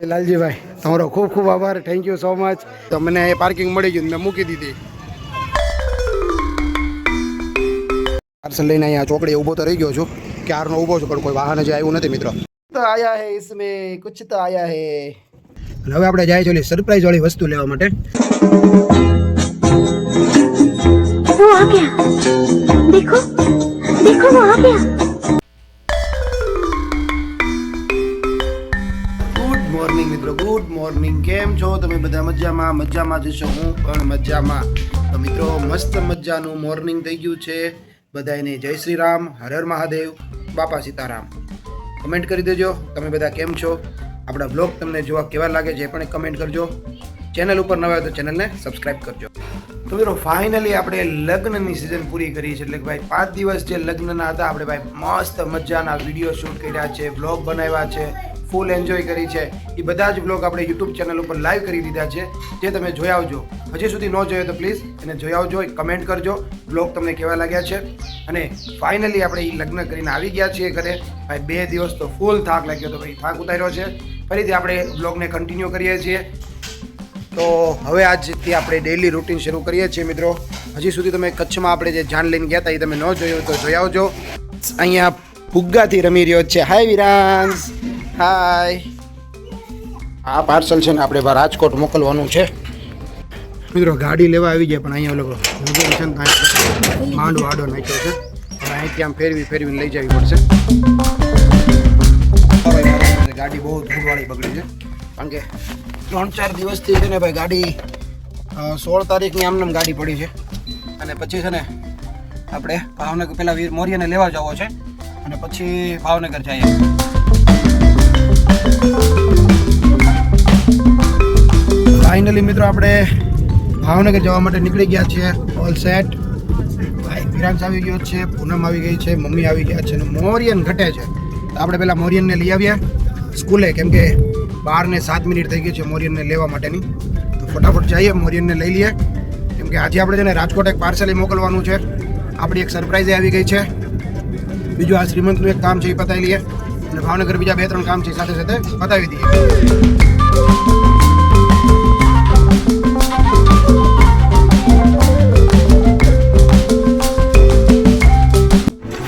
લાલજીભાઈ તમારો ખૂબ ખૂબ આભાર થેન્ક યુ સો મચ તો મને એ પાર્કિંગ મળી ગયું મેં મૂકી દીધી પાર્સલ લઈને અહીંયા ચોકડીએ ઊભો તો રહી ગયો છું ક્યારનો ઊભો છું પણ કોઈ વાહન હજી આવ્યું નથી મિત્રો તો આયા હે इसमें कुछ તો આયા હે અને હવે આપણે જાય છે ઓલી સરપ્રાઈઝ વાળી વસ્તુ લેવા માટે वो आ गया देखो देखो वो आ गया મજામાં જશો હું પણ મજામાં. તો મિત્રો, મસ્ત મજાનું મોર્નિંગ થઈ ગયું છે. બધાને જય શ્રી રામ, હર મહાદેવ, બાપા સીતારામ. કમેન્ટ કરી દેજો, તમે બધા કેમ છો? આપણા બ્લોગ તમને જોવા કેવા લાગે છે એ પણ કમેન્ટ કરજો. ચેનલ ઉપર નવા તો ચેનલને સબસ્ક્રાઇબ કરજો. તો મિત્રો, ફાઇનલી આપણે લગ્નની સિઝન પૂરી કરી છે. એટલે કે ભાઈ, પાંચ દિવસ જે લગ્નના હતા, આપણે ભાઈ મસ્ત મજાના વીડિયો શૂટ કર્યા છે બ્લોગ બનાવ્યા છે. ફૂલ એન્જોય કરી છે. એ બધા જ બ્લોગ આપણે યુટ્યુબ ચેનલ ઉપર લાઈવ કરી દીધા છે. જે તમે જોઈ આવજો. હજી સુધી ન જોયો તો પ્લીઝ એને જોઈ આવજો કમેન્ટ કરજો. બ્લોગ તમને કેવા લાગ્યા છે? અને ફાઇનલી આપણે એ લગ્ન કરીને આવી ગયા છીએ ઘરે. ભાઈ, બે દિવસ તો ફૂલ થાક લાગ્યો તો ભાઈ, થાક ઉતાર્યો છે. ફરીથી આપણે બ્લોગને કન્ટિન્યુ કરીએ છીએ. તો હવે આજથી આપણે ડેઇલી રૂટીન શરૂ કરીએ છીએ મિત્રો. હજી સુધી તમે કચ્છમાં આપણે જે જાન લઈને ગયા હતા એ તમે ન જોયું તો જોઈ આવજો. અહીંયા ફુગ્ગાથી રમી રહ્યો છે. હાય વિરાંશ હાય આ પાર્સલ છે ને આપણે રાજકોટ મોકલવાનું છે. મિત્રો, ગાડી લેવા આવી જાય પણ અહીંયા ઓલો છે ને માંડવો આડો નાખ્યો છે. પણ અહીંથી આમ ફેરવી ફેરવીને લઈ જવી પડશે. ગાડી બહુ ધૂળવાળી બગડી છે. કારણ કે ત્રણ ચાર દિવસથી છે ને ભાઈ ગાડી સોળ તારીખની આમને ગાડી પડી છે. અને પછી છે ને આપણે ભાવનગર પહેલાં વીર મોરિયાને લેવા જવો છે. અને પછી ભાવનગર જઈએ. ફાઇનલી મિત્રો આપણે ભાવનગર જવા માટે નીકળી ગયા છીએ. ઓલ સેટ ભાઈ વિરાંશ આવી ગયો છે, પૂનમ આવી ગઈ છે, મમ્મી આવી ગયા છે અને મોરિયન ઘટે છે. તો આપણે પહેલાં મોરિયનને લઈ આવ્યા સ્કૂલે કેમ કે બાર ને સાત મિનિટ થઈ ગઈ છે મોરિયનને લેવા માટેની. તો ફટાફટ જઈએ, મોરિયનને લઈ લઈએ. કેમ કે આજે આપણે છે ને રાજકોટ એક પાર્સલ મોકલવાનું છે. આપણી એક સરપ્રાઈઝ આવી ગઈ છે. બીજું આ શ્રીમંતનું એક કામ છે એ પતાવી લઈએ. અને ભાવનગર બીજા બે ત્રણ કામ છે સાથે સાથે પતાવી દઈએ.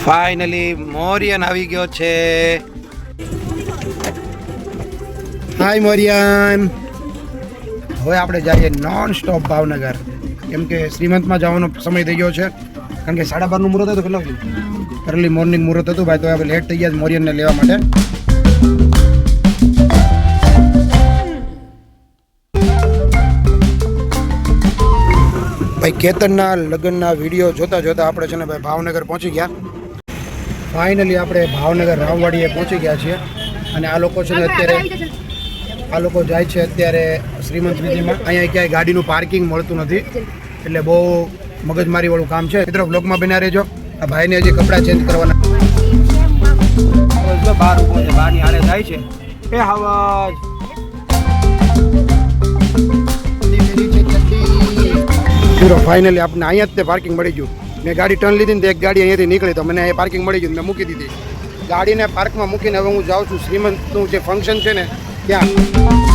ફાઇનલી મોરિયન આવી ગયો છે. હાય મોરિયન. હવે આપણે જઈએ નોન સ્ટોપ ભાવનગર. કેમ કે શ્રીમંતમાં જવાનો સમય થઈ ગયો છે. કારણ કે સાડા બારનું મુહૂર્ત હતું કેટલું અર્લી મોર્નિંગ મુહૂર્ત હતું ભાઈ તો હવે લેટ થઈ ગયા મોરિયનને લેવા માટે. ભાઈ કેતનના લગ્નના વીડિયો જોતા જોતા આપણે છે ને ભાઈ ભાવનગર પહોંચી ગયા. ફાઇનલી આપણે ભાવનગર રામવાડીએ પહોંચી ગયા છીએ. અને આ લોકો છે ને અત્યારે આ લોકો જાય છે અત્યારે શ્રીમંત વિધિમાં. અહીંયા ક્યાંય ગાડીનું પાર્કિંગ મળતું નથી. એટલે બહુ મગજમારી વાળું કામ છે. મિત્રો બ્લોગમાં બના રહેજો. આ ભાઈને હજી કપડાં ચેન્જ કરવાના. બહાર ઊભો છે બહારની હારે જાય છે. એ હવાજ. મિત્રો ફાઇનલી આપણે અહીંયા જ તે પાર્કિંગ મળી ગયું. મેં ગાડી ટર્ન લીધી ને એક ગાડી અહીંયાથી નીકળી તો મને અહીંયા પાર્કિંગ મળી ગયું મેં મૂકી દીધી. ગાડીને પાર્કમાં મૂકીને હવે હું જાઉં છું. શ્રીમંતનું જે ફંક્શન છે ને ત્યાં.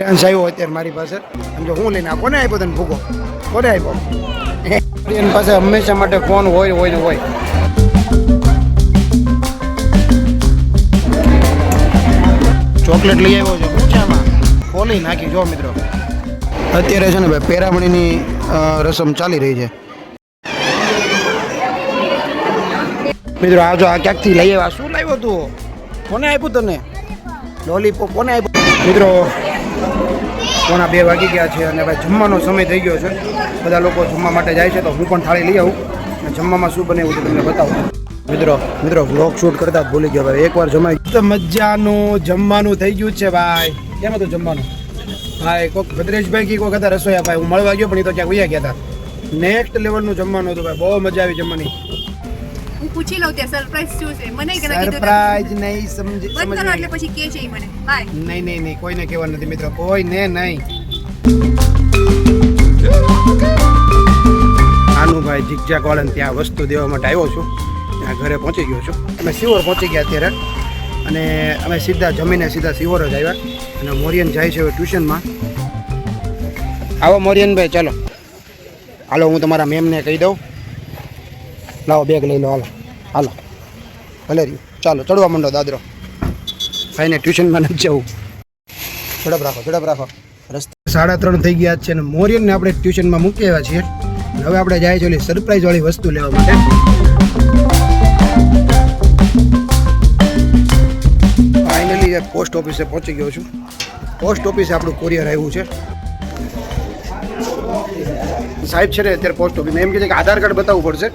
ફ્રેન્ડ્સ આવ્યો અત્યારે મારી પાસે. જો હું લઈને આ કોને આપ્યો તને ભૂગો કોને આપ્યો? એની પાસે હંમેશા માટે ફોન હોય હોય ને હોય. ચોકલેટ લઈ આવ્યો છે. શું છે આમાં? ખોલી નાખી જો મિત્રો. અત્યારે છે ને ભાઈ પેરામણીની રસમ ચાલી રહી છે. મિત્રો આ જો આ ક્યાંકથી લઈ આવ્યા? શું લાવ્યો તું? કોને આપ્યું તને? લોલીપોપ કોને આપ્યું? મિત્રો પોણા બે વાગી ગયા છે અને ભાઈ જમવાનો સમય થઈ ગયો છે. બધા લોકો જમવા માટે જાય છે તો હું પણ થાળી લઈ આવું અને જમવામાં શું બને એવું તમને બતાવું. મિત્રો મિત્રો વ્લોગ શૂટ કરતા ભૂલી ગયો ભાઈ. એકવાર જમાઈ મજાનું જમવાનું થઈ ગયું છે ભાઈ. કેમ હતું જમવાનું? ભાઈ કોઈક ભદ્રેશભાઈ કી કોઈક હતા રસોયા ભાઈ, હું મળવા ગયો પણ એ તો ક્યાંક વયા ગયા હતા. નેક્સ્ટ લેવલનું જમવાનું હતું ભાઈ. બહુ મજા આવી જમવાની. પૂછી લઉં ત્યાં સરપ્રાઈઝ શું છે? મને કે સરપ્રાઈઝ નહીં સમજ બંધ કરો એટલે પછી કે છે મને. બાય નહીં નહીં નહીં કોઈને કહેવાનું નથી મિત્રો. કોઈને નહીં. નાનુભાઈ જીગજા વાળાને ત્યાં વસ્તુ દેવા માટે આવ્યો છું. ત્યાં ઘરે પહોંચી ગયો છું. અમે સિવોર પહોંચી ગયા અત્યારે. અને અમે સીધા જમીને સીધા સિવોર જ આવ્યા. અને મોરિયન જાય છે હવે ટ્યુશનમાં. આવો મોરિયનભાઈ ચાલો. હાલો હું તમારા મેમને કહી દઉં. લાવો બેગ લઈ લો હાલો. હાલો. ભલે રહ્યું. ચાલો, ચડવા માંડો દાદરો. ભાઈને ટ્યુશનમાં નથી જવું. ઝડપ રાખો ઝડપ રાખો. રસ્તા સાડા ત્રણ થઈ ગયા છે અને મોરિયનને આપણે ટ્યુશનમાં મૂકી આવ્યા છીએ હવે આપણે જાય છે ઓલી સરપ્રાઈઝ વાળી વસ્તુ લેવા માટે. ફાઇનલી પોસ્ટ ઓફિસે પહોંચી ગયો છું. પોસ્ટ ઓફિસે આપણું કુરિયર આવ્યું છે. સાહેબ છે ને, અત્યારે પોસ્ટ ઓફિસ એમ કહે છે કે આધાર કાર્ડ બતાવવું પડશે.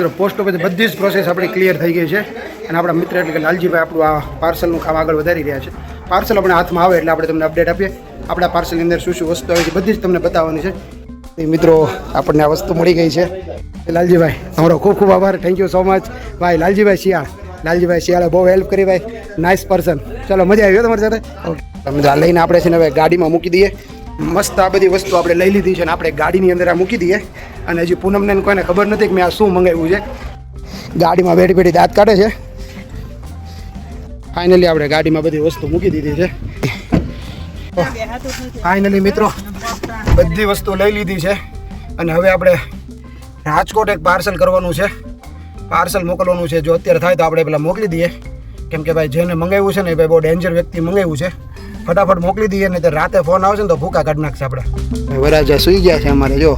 મિત્રો પોસ્ટ ઓફિસ બધી જ પ્રોસેસ આપણી ક્લિયર થઈ ગઈ છે. અને આપણા મિત્ર એટલે કે લાલજીભાઈ આપણું આ પાર્સલનું કામ આગળ વધારી રહ્યા છે. પાર્સલ આપણે હાથમાં આવે એટલે આપણે તમને અપડેટ આપીએ. આપણા પાર્સલની અંદર શું શું વસ્તુ આવે છે, બધી જ તમને બતાવવાની છે. એ મિત્રો, આપણને આ વસ્તુ મળી ગઈ છે. લાલજીભાઈ, તમારો ખૂબ ખૂબ આભાર. થેન્ક યુ સો મચ ભાઈ, લાલજીભાઈ શિયાળ. લાલજીભાઈ શિયાળે બહુ હેલ્પ કરી ભાઈ. નાઇસ પર્સન ચલો, મજા આવી તમારી સાથે? ઓકે તમે લઈને આપણે છે ને હવે ગાડીમાં મૂકી દઈએ. મસ્ત આ બધી વસ્તુ આપણે લઈ લીધી છે અને આપણે ગાડીની અંદર આ મૂકી દઈએ. અને હજી પૂનમને કોઈને ખબર નથી કે મેં આ શું મંગાવ્યું છે. ગાડીમાં બેઠી બેઠી દાંત કાઢે છે. ફાઇનલી આપણે ગાડીમાં બધી વસ્તુ મૂકી દીધી છે. ફાઇનલી મિત્રો, બધી વસ્તુ લઈ લીધી છે. અને હવે આપણે રાજકોટ એક પાર્સલ કરવાનું છે. પાર્સલ મોકલવાનું છે. જો અત્યારે થાય તો આપણે પેલા મોકલી દઈએ. કેમ કે ભાઈ જેને મંગાવ્યું છે ને ભાઈ બહુ ડેન્જર વ્યક્તિ મંગાવ્યું છે. ફટાફટ મોકલી દઈએ ને રાતે ફોન આવશે ને તો ભૂકા કાઢી નાખશે આપણે. વરાજા સુઈ ગયા છે અમારે, જો.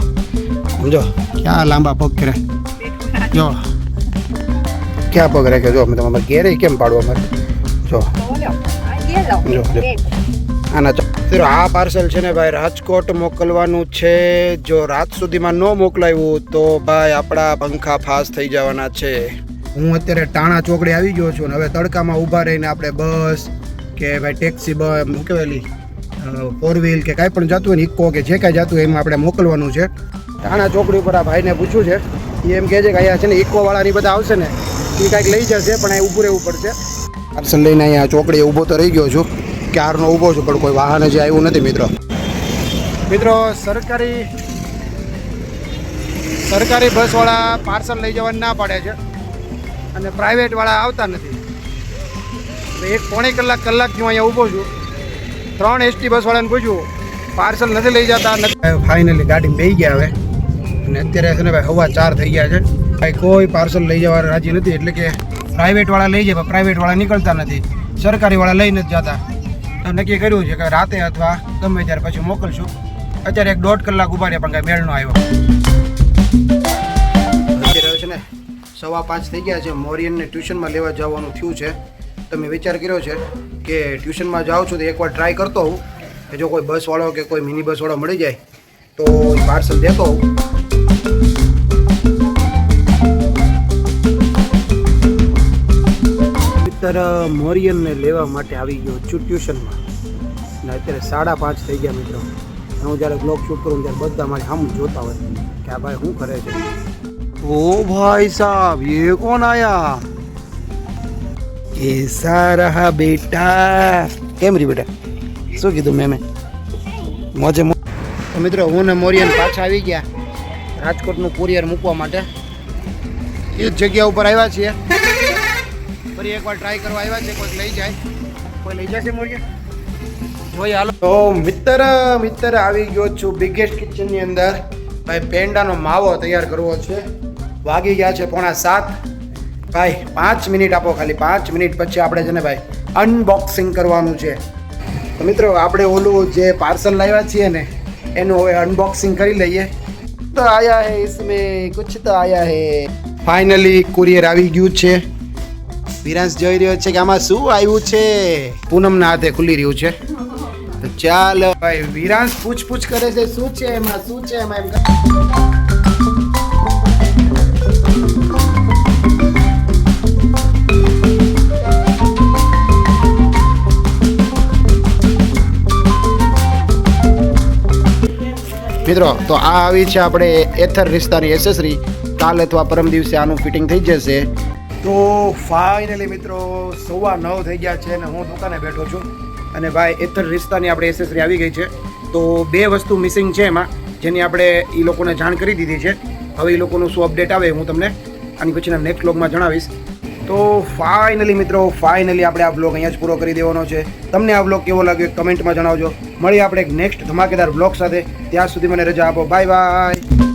સમજો ક્યાં લાંબા પગ કરે જો. ક્યાં પગ રાખ્યો જો અમે તમારે ઘેરે કેમ પાડવા અમારે જો. આના મિત્રો આ પાર્સલ છે ને ભાઈ રાજકોટ મોકલવાનું છે. જો રાત સુધીમાં ન મોકલાવ્યું તો ભાઈ આપણા પંખા ફાસ થઈ જવાના છે. હું અત્યારે ટાણા ચોકડી આવી ગયો છું ને હવે તડકામાં ઊભા રહીને આપણે બસ કે ભાઈ ટેક્સી બસ મૂકેલી ફોર વ્હીલ કે કાંઈ પણ જતું હોય ને ઇકો કે જે કાંઈ જતું હોય એમાં આપણે મોકલવાનું છે. ટાણા ચોકડી ઉપર આ ભાઈને પૂછ્યું છે. એ એમ કહે છે કે અહીંયા છે ને ઇકોવાળાની બધા આવશે ને, એ કાંઈક લઈ જશે, પણ અહીં ઊભું રહેવું પડશે. પાર્સલ લઈને અહીંયા ચોકડીએ ઊભો તો રહી ગયો છું. ક્યારનો ઊભો છું, પણ કોઈ વાહન હજી આવ્યું નથી, મિત્રો. મિત્રો, સરકારી સરકારી બસવાળા પાર્સલ લઈ જવા ના પાડે છે. અને પ્રાઇવેટવાળા આવતા નથી. એક પોણી કલાક કલાકથી હું અહીંયા ઊભો છું. ત્રણ એસટી બસવાળાને પૂછ્યું પાર્સલ નથી લઈ જતા, નથી. ફાઇનલી ગાડી બેસી ગયા હવે. અને અત્યારે છે ને ભાઈ હવા ચાર થઈ ગયા છે. ભાઈ કોઈ પાર્સલ લઈ જવા રાજી નથી, એટલે કે પ્રાઇવેટવાળા લઈ જાય, પણ પ્રાઇવેટવાળા નીકળતા નથી. સરકારીવાળા લઈ નથી જતા. તો નક્કી કર્યું છે કે રાતે અથવા ગમે ત્યારે પછી મોકલશું. અત્યારે એક દોઢ કલાક ઊભા રહ્યા, પણ કાંઈ મેળનો આવ્યો. અત્યારે છે ને સવા પાંચ થઈ ગયા છે. મોરિયનને ટ્યુશનમાં લેવા જવાનું થયું છે. તમે વિચાર કર્યો છે કે ટ્યુશનમાં જાઉં છું તો એકવાર ટ્રાય કરતો હોઉં. કે જો કોઈ બસવાળો કે કોઈ મિની બસવાળો મળી જાય, તો પાર્સલ દેતો હોઉં. મિસ્ટર મોરિયનને લેવા માટે આવી ગયો છું ટ્યુશનમાં. ને અત્યારે સાડા પાંચ થઈ ગયા મિત્રો. હું જ્યારે બ્લોગ શૂટ કરું ત્યારે બધા મારી સામું જોતા હોય કે આ ભાઈ શું કરે છે. ઓ ભાઈ સાહેબ, એ કોણ આયા? કેસા રહા બેટા. કેમ રી બેટા? શું કીધું મેમે? મોજે તો મિત્રો, હું ને મોરિયન પાછા આવી ગયા. રાજકોટનું કુરિયર મૂકવા માટે. એ જ જગ્યા ઉપર આવ્યા છીએ. ફરી એકવાર ટ્રાય કરવા આવ્યા છે કોઈ લઈ જાય. કોઈ લઈ જશે મુર્ગી? હાલો. તો મિત્ર મિત્ર આવી ગયો છું બિગેસ્ટ કિચનની અંદર. ભાઈ પેંડાનો માવો તૈયાર કરવો છે. વાગી ગયા છે પોણા સાત. ભાઈ પાંચ મિનિટ આપો ખાલી પાંચ મિનિટ પછી આપણે છે ને ભાઈ અનબોક્સિંગ કરવાનું છે. તો મિત્રો આપણે ઓલું જે પાર્સલ લાવ્યા છીએ ને એનું હવે અનબોક્સિંગ કરી લઈએ. તો આયા હે ઇસમે કુછ તો આયા હે. ફાઇનલી કુરિયર આવી ગયું છે. વિરાંશ જોઈ રહ્યો છે કે આમાં શું આવ્યું છે? પૂનમના હાથે ખુલી રહ્યું છે. તો ચાલ ભાઈ વિરાંશ પૂછ પૂછ કરે છે, શું છે એમાં, શું છે એમાં એમ મિત્રો, તો આ આવી છે આપણે એથર રિસ્તાની એસેસરી કાલ અથવા પરમ દિવસે આનું ફિટિંગ થઈ જશે. તો ફાઇનલી મિત્રો, સવા નવ થઈ ગયા છે અને હું દુકાને બેઠો છું. અને ભાઈ, એથર રિશ્તાની આપણે એસેસરી આવી ગઈ છે. તો બે વસ્તુ મિસિંગ છે એમાં, જેની આપણે એ લોકોને જાણ કરી દીધી છે. હવે એ લોકોનું શું અપડેટ આવે હું તમને આની પછીના નેક્સ્ટ બ્લોગમાં જણાવીશ. તો ફાઇનલી મિત્રો ફાઇનલી આપણે આ બ્લોગ અહીંયા જ પૂરો કરી દેવાનો છે. તમને આ બ્લોગ કેવો લાગ્યો કમેન્ટમાં જણાવજો. મળીએ આપણે એક નેક્સ્ટ ધમાકેદાર બ્લોગ સાથે. ત્યાં સુધી મને રજા આપો. Bye bye